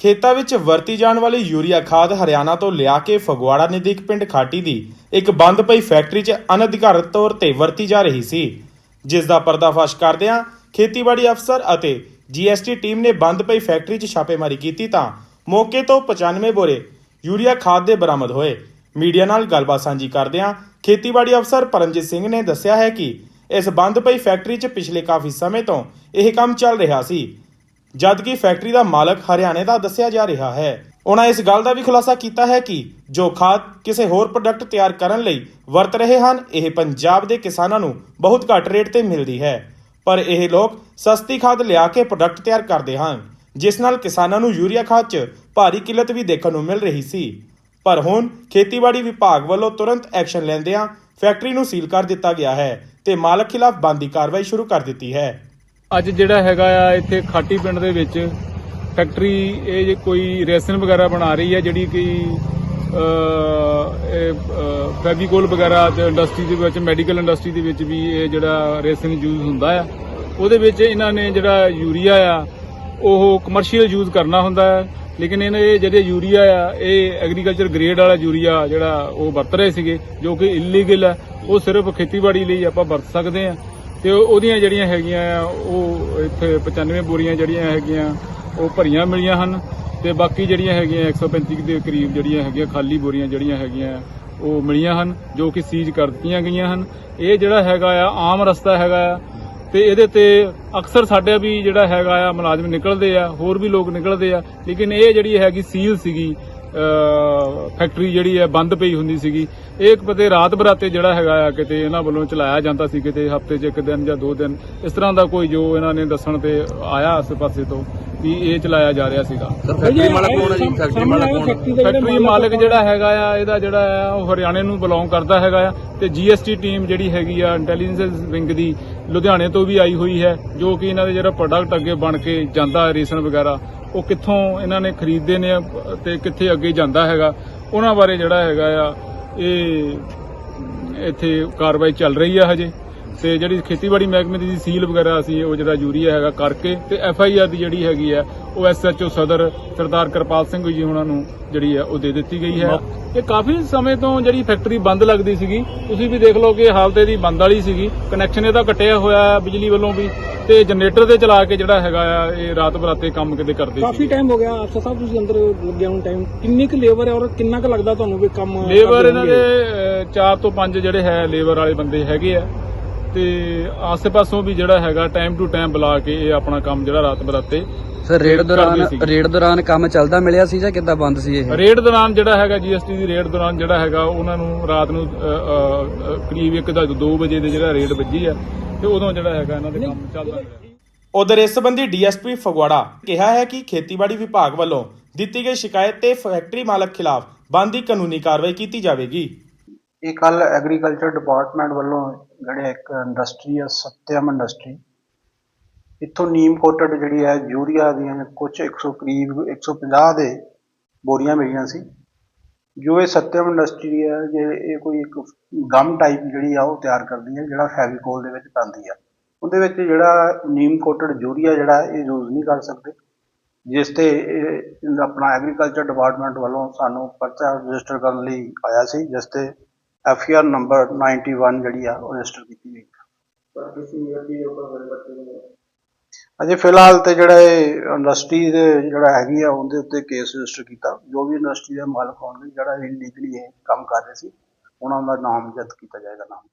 ਖੇਤਾਂ ਵਿੱਚ ਵਰਤੀ ਜਾਣ ਵਾਲੀ ਯੂਰੀਆ ਖਾਦ ਹਰਿਆਣਾ ਤੋਂ ਲਿਆ ਕੇ ਫਗਵਾੜਾ ਨਜ਼ਦੀਕ ਪਿੰਡ ਖਾਟੀ ਦੀ ਇੱਕ ਬੰਦ ਪਈ ਫੈਕਟਰੀ 'ਚ ਅਨਧਿਕਾਰਤ ਤੌਰ ਤੇ ਵਰਤੀ ਜਾ ਰਹੀ ਸੀ। ਜਿਸ ਦਾ ਪਰਦਾਫਾਸ਼ ਕਰਦਿਆਂ ਖੇਤੀਬਾੜੀ ਅਫਸਰ ਅਤੇ ਜੀਐਸਟੀ ਟੀਮ ਨੇ ਬੰਦ ਪਈ ਫੈਕਟਰੀ 'ਚ ਛਾਪੇਮਾਰੀ ਕੀਤੀ ਤਾਂ ਮੌਕੇ ਤੋਂ 95 ਬੋਰੇ ਯੂਰੀਆ ਖਾਦ ਦੇ ਬਰਾਮਦ ਹੋਏ। ਮੀਡੀਆ ਨਾਲ ਗੱਲਬਾਤ ਸਾਂਝੀ ਕਰਦਿਆਂ ਖੇਤੀਬਾੜੀ ਅਫਸਰ ਪਰਮਜੀਤ ਸਿੰਘ ਨੇ ਦੱਸਿਆ ਹੈ ਕਿ ਇਸ ਬੰਦ ਪਈ ਫੈਕਟਰੀ 'ਚ ਪਿਛਲੇ ਕਾਫੀ ਸਮੇਂ ਤੋਂ ਇਹ ਕੰਮ ਚੱਲ ਰਿਹਾ ਸੀ। ਜਦਕਿ ਫੈਕਟਰੀ ਦਾ ਮਾਲਕ ਹਰਿਆਣੇ ਦਾ ਦੱਸਿਆ ਜਾ ਰਿਹਾ ਹੈ। ਉਹਨਾਂ ਇਸ ਗੱਲ ਦਾ ਵੀ ਖੁਲਾਸਾ ਕੀਤਾ ਹੈ ਕਿ ਜੋ ਖਾਦ ਕਿਸੇ ਹੋਰ ਪ੍ਰੋਡਕਟ ਤਿਆਰ ਕਰਨ ਲਈ ਵਰਤ ਰਹੇ ਹਨ, ਇਹ ਪੰਜਾਬ ਦੇ ਕਿਸਾਨਾਂ ਨੂੰ ਬਹੁਤ ਘੱਟ ਰੇਟ ਤੇ ਮਿਲਦੀ ਹੈ। ਪਰ ਇਹ ਲੋਕ ਸਸਤੀ ਖਾਦ ਲਿਆ ਕੇ ਪ੍ਰੋਡਕਟ ਤਿਆਰ ਕਰਦੇ ਹਨ, ਜਿਸ ਨਾਲ ਕਿਸਾਨਾਂ ਨੂੰ ਯੂਰੀਆ ਖਾਦ 'ਚ ਭਾਰੀ ਕਿੱਲਤ ਵੀ ਦੇਖਣ ਨੂੰ ਮਿਲ ਰਹੀ ਸੀ। ਪਰ ਹੁਣ ਖੇਤੀਬਾੜੀ ਵਿਭਾਗ ਵੱਲੋਂ ਤੁਰੰਤ ਐਕਸ਼ਨ ਲੈਂਦਿਆਂ ਫੈਕਟਰੀ ਨੂੰ ਸੀਲ ਕਰ ਦਿੱਤਾ ਗਿਆ ਹੈ ਤੇ ਮਾਲਕ ਖਿਲਾਫ ਬੰਦੀ ਕਾਰਵਾਈ ਸ਼ੁਰੂ ਕਰ ਦਿੱਤੀ ਹੈ। ਅੱਜ ਜਿਹੜਾ ਹੈਗਾ ਆ, ਇੱਥੇ ਖਾਟੀ ਪਿੰਡ ਦੇ ਵਿੱਚ ਫੈਕਟਰੀ ਇਹ ਜੇ ਕੋਈ ਰੇਸਨ ਵਗੈਰਾ ਬਣਾ ਰਹੀ ਹੈ, ਜਿਹੜੀ ਕਿ ਫੈਬੀਕੋਲ ਵਗੈਰਾ ਤੇ ਇੰਡਸਟਰੀ ਦੇ ਵਿੱਚ ਮੈਡੀਕਲ ਇੰਡਸਟਰੀ ਦੇ ਵਿੱਚ ਵੀ ਇਹ ਜਿਹੜਾ ਰੇਸਨ ਯੂਜ਼ ਹੁੰਦਾ ਆ, ਉਹਦੇ ਵਿੱਚ ਇਹਨਾਂ ਨੇ ਜਿਹੜਾ ਯੂਰੀਆ ਆ, ਉਹ ਕਮਰਸ਼ੀਅਲ ਯੂਜ਼ ਕਰਨਾ ਹੁੰਦਾ ਹੈ। ਲੇਕਿਨ ਇਹਨਾਂ ਇਹ ਜਿਹੜੇ ਯੂਰੀਆ ਆ, ਇਹ ਐਗਰੀਕਲਚਰ ਗ੍ਰੇਡ ਵਾਲਾ ਯੂਰੀਆ ਜਿਹੜਾ ਉਹ ਵਰਤ ਰਹੇ ਸੀਗੇ, ਜੋ ਕਿ ਇਲੀਗਲ ਆ, ਉਹ ਸਿਰਫ ਖੇਤੀਬਾੜੀ ਲਈ ਆਪਾਂ ਵਰਤ ਸਕਦੇ ਆ। ਤੇ ਉਹਦੀਆਂ ਜਿਹੜੀਆਂ ਹੈਗੀਆਂ ਆ, ਉਹ ਇੱਥੇ 95 ਬੋਰੀਆਂ ਜਿਹੜੀਆਂ ਹੈਗੀਆਂ, ਉਹ ਭਰੀਆਂ ਮਿਲੀਆਂ ਹਨ ਤੇ ਬਾਕੀ ਜਿਹੜੀਆਂ ਹੈਗੀਆਂ 135 ਦੇ ਕਰੀਬ ਜਿਹੜੀਆਂ ਹੈਗੀਆਂ ਖਾਲੀ ਬੋਰੀਆਂ ਜਿਹੜੀਆਂ ਹੈਗੀਆਂ, ਉਹ ਮਿਲੀਆਂ ਹਨ, ਜੋ ਕਿ ਸੀਜ਼ ਕਰ ਦਿੱਤੀਆਂ ਗਈਆਂ ਹਨ। ਇਹ ਜਿਹੜਾ ਹੈਗਾ ਆ, ਆਮ ਰਸਤਾ ਹੈਗਾ ਆ ਤੇ ਇਹਦੇ ਤੇ ਅਕਸਰ ਸਾਡੇ ਵੀ ਜਿਹੜਾ ਹੈਗਾ ਆ ਮੁਲਾਜ਼ਮ ਨਿਕਲਦੇ ਆ, ਹੋਰ ਵੀ ਲੋਕ ਨਿਕਲਦੇ ਆ, ਲੇਕਿਨ ਇਹ ਜਿਹੜੀ ਹੈਗੀ ਸੀਲ ਸੀਗੀ ਫੈਕਟਰੀ ਜਿਹੜੀ ਹੈ ਬੰਦ ਪਈ ਹੁੰਦੀ ਸੀਗੀ। ਇਹ ਇੱਕ ਪਤੇ ਰਾਤ ਬਰਾਤੇ ਜਿਹੜਾ ਹੈਗਾ ਆ ਕਿਤੇ ਇਹਨਾਂ ਵੱਲੋਂ ਚਲਾਇਆ ਜਾਂਦਾ ਸੀ ਕਿਤੇ ਹਫ਼ਤੇ 'ਚ ਇੱਕ ਦਿਨ ਜਾਂ ਦੋ ਦਿਨ। ਇਸ ਤਰ੍ਹਾਂ ਦਾ ਕੋਈ ਜੋ ਇਹਨਾਂ ਨੇ ਦੱਸਣ ਤੇ ਆਇਆ ਆਸੇ ਪਾਸੇ ਤੋਂ ਵੀ ਇਹ ਚਲਾਇਆ ਜਾ ਰਿਹਾ ਸੀਗਾ। ਫੈਕਟਰੀ ਮਾਲਕ ਕੌਣ ਹੈ ਜੀ? ਫੈਕਟਰੀ ਮਾਲਕ ਕੌਣ ਹੈ? ਫੈਕਟਰੀ ਮਾਲਕ ਜਿਹੜਾ ਹੈਗਾ ਆ ਇਹਦਾ ਜਿਹੜਾ ਆ ਉਹ ਹਰਿਆਣੇ ਨੂੰ ਬਿਲੋਂਗ ਕਰਦਾ ਹੈਗਾ ਆ। ਤੇ ਜੀਐਸਟੀ ਟੀਮ ਜਿਹੜੀ ਹੈਗੀ ਆ ਇੰਟੈਲੀਜੈਂਸ ਵਿੰਗ ਦੀ ਲੁਧਿਆਣੇ ਤੋਂ ਵੀ ਆਈ ਹੋਈ ਹੈ ਜੋ ਕਿ ਇਹਨਾਂ ਦੇ ਜਿਹੜਾ ਪ੍ਰੋਡਕਟ ਅੱਗੇ ਬਣ ਕੇ ਜਾਂਦਾ ਰੇਸ਼ਨ ਵਗੈਰਾ। ਉਹ ਕਿੱਥੋਂ ਇਹਨਾਂ ਨੇ ਖਰੀਦਦੇ ਨੇ ਤੇ ਕਿੱਥੇ ਅੱਗੇ ਜਾਂਦਾ ਹੈਗਾ, ਉਹਨਾਂ ਬਾਰੇ ਜਿਹੜਾ ਹੈਗਾ ਆ, ਇਹ ਇੱਥੇ ਕਾਰਵਾਈ ਚੱਲ ਰਹੀ ਆ ਹਜੇ। ਤੇ ਜਿਹੜੀ ਖੇਤੀਬਾੜੀ ਮਹਿਕਮੇ ਦੀ ਸੀਲ ਵਗੈਰਾ ਅਸੀਂ ਉਹ ਜਿਹੜਾ ਯੂਰੀਆ ਹੈਗਾ ਕਰਕੇ ਤੇ ਐਫ ਆਈ ਆਰ ਦੀ ਜਿਹੜੀ ਹੈਗੀ ਆ ਉਹ ਐਸ ਐਚ ਓ ਸਦਰ ਸਰਦਾਰ ਕਿਰਪਾਲ ਸਿੰਘ ਜੀ ਉਹਨਾਂ ਨੂੰ ਜਿਹੜੀ ਆ ਉਹ ਦੇ ਦਿੱਤੀ ਗਈ ਹੈ। ਇਹ ਕਾਫੀ ਸਮੇਂ ਤੋਂ ਜਿਹੜੀ ਫੈਕਟਰੀ ਬੰਦ ਲੱਗਦੀ ਸੀਗੀ ਤੁਸੀਂ ਵੀ ਦੇਖ ਲਓ ਕਿ ਹਾਲਤ ਇਹਦੀ ਬੰਦ ਵਾਲੀ ਸੀਗੀ। ਕਨੈਕਸ਼ਨ ਇਹਦਾ ਕੱਟਿਆ ਹੋਇਆ ਹੈ ਬਿਜਲੀ ਵੱਲੋਂ ਵੀ ਤੇ ਜਨਰੇਟਰ ਤੇ ਚਲਾ ਕੇ ਜਿਹੜਾ ਹੈਗਾ ਆ ਇਹ ਰਾਤ ਬਰਾਤੇ ਕੰਮ ਕਿਤੇ ਕਰਦੇ ਕਾਫੀ ਸੀ ਟਾਈਮ ਹੋ ਗਿਆ ਅਫਸਰ ਸਾਹਿਬ ਤੁਸੀਂ ਅੰਦਰ ਲੱਗਿਆ ਨੂੰ ਟਾਈਮ ਕਿੰਨੀ ਕੁ ਲੇਬਰ ਹੈ ਔਰ ਕਿੰਨਾ ਕੁ ਲੱਗਦਾ ਤੁਹਾਨੂੰ ਵੀ ਕੰਮ ਲੇਬਰ ਇਹਨਾਂ ਦੇ ਹੋਣਗੇ? 4 ਤੋਂ 5 ਜਿਹੜੇ ਹੈ ਲੇਬਰ ਵਾਲੇ ਬੰਦੇ ਹੈਗੇ ਆ। ਤੇ ਆਸੇ-ਪਾਸੋਂ ਵੀ ਜਿਹੜਾ ਹੈਗਾ ਟਾਈਮ ਟੂ ਟਾਈਮ ਬੁਲਾ ਕੇ ਇਹ ਆਪਣਾ ਕੰਮ ਜਿਹੜਾ ਰਾਤ ਬਰਾਤੇ ਸਰ ਰੇਡ ਦੌਰਾਨ। ਰੇਡ ਦੌਰਾਨ ਕੰਮ ਚੱਲਦਾ ਮਿਲਿਆ ਸੀ ਜਾਂ ਕਿੱਦਾਂ ਬੰਦ ਸੀ ਇਹ? ਰੇਡ ਦੌਰਾਨ ਜਿਹੜਾ ਹੈਗਾ ਜੀਐਸਟੀ ਦੀ ਰੇਡ ਦੌਰਾਨ ਜਿਹੜਾ ਹੈਗਾ ਉਹਨਾਂ ਨੂੰ ਰਾਤ ਨੂੰ ਕਰੀਬ 1 ਦਾ 2 ਵਜੇ ਦੇ ਜਿਹੜਾ ਰੇਡ ਵੱਜੀ ਆ ਤੇ ਉਦੋਂ ਜਿਹੜਾ ਹੈਗਾ ਇਹਨਾਂ ਦੇ ਕੰਮ ਚੱਲਦਾ ਰਿਹਾ। ਉਧਰ ਇਸ ਸੰਬੰਧੀ ਡੀਐਸਪੀ ਫਗਵਾੜਾ ਕਿਹਾ ਹੈ ਕਿ ਖੇਤੀਬਾੜੀ ਵਿਭਾਗ ਵੱਲੋਂ ਦਿੱਤੀ ਗਈ ਸ਼ਿਕਾਇਤ ਤੇ ਫੈਕਟਰੀ ਮਾਲਕ ਖਿਲਾਫ ਬਣਦੀ ਕਾਨੂੰਨੀ ਕਾਰਵਾਈ ਕੀਤੀ ਜਾਵੇਗੀ। ਇਹ ਕੱਲ ਐਗਰੀਕਲਚਰ ਡਿਪਾਰਟਮੈਂਟ ਵੱਲੋਂ ਜਿਹੜੇ ਇੱਕ ਇੰਡਸਟਰੀ ਆ ਸਤਿਅਮ ਇੰਡਸਟਰੀ ਇੱਥੋਂ ਨੀਮ ਕੋਟਡ ਜਿਹੜੀ ਹੈ, ਯੂਰੀਆ ਦੀਆਂ ਕੁਝ 100 ਕਰੀਬ 150 ਦੇ ਬੋਰੀਆਂ ਮਿਲੀਆਂ ਸੀ। ਜੋ ਇਹ ਸਤਿਅਮ ਇੰਡਸਟਰੀ ਹੈ ਜੇ ਇਹ ਕੋਈ ਇੱਕ ਗਮ ਟਾਈਪ ਜਿਹੜੀ ਆ, ਉਹ ਤਿਆਰ ਕਰਦੀ ਹੈ, ਜਿਹੜਾ ਫੈਵੀਕੋਲ ਦੇ ਵਿੱਚ ਪੈਂਦੀ ਆ। ਉਹਦੇ ਵਿੱਚ ਜਿਹੜਾ ਨੀਮ ਕੋਟਡ ਯੂਰੀਆ ਜਿਹੜਾ, ਇਹ ਯੂਜ਼ ਨਹੀਂ ਕਰ ਸਕਦੇ। ਜਿਸ ਤੇ ਇਹ ਆਪਣਾ ਐਗਰੀਕਲਚਰ ਡਿਪਾਰਟਮੈਂਟ ਵੱਲੋਂ ਸਾਨੂੰ ਪਰਚਾ ਰਜਿਸਟਰ ਕਰਨ ਲਈ ਆਇਆ ਸੀ, ਜਿਸ ਤੇ ਐਫ ਆਰ ਨੰਬਰ 91 ਜਿਹੜੀ ਆ, ਉਹ ਰਜਿਸਟਰ ਕੀਤੀ ਗਈ। ਅਜੇ ਫਿਲਹਾਲ ਤੇ ਜਿਹੜਾ ਇੰਡਸਟਰੀ ਦੇ ਜਿਹੜਾ ਹੈਗੀ ਆ, ਉਹਦੇ ਉੱਤੇ ਕੇਸ ਰਜਿਸਟਰ ਕੀਤਾ। ਜੋ ਵੀ ਇੰਡਸਟਰੀ ਦੇ ਮਾਲਕ ਹੋਣਗੇ, ਜਿਹੜਾ ਇਲੀਗਲੀ ਇਹ ਕੰਮ ਕਰ ਰਹੇ ਸੀ, ਉਹਨਾਂ ਦਾ ਨਾਮ ਜ਼ਬਤ ਕੀਤਾ ਜਾਏਗਾ, ਨਾਮ।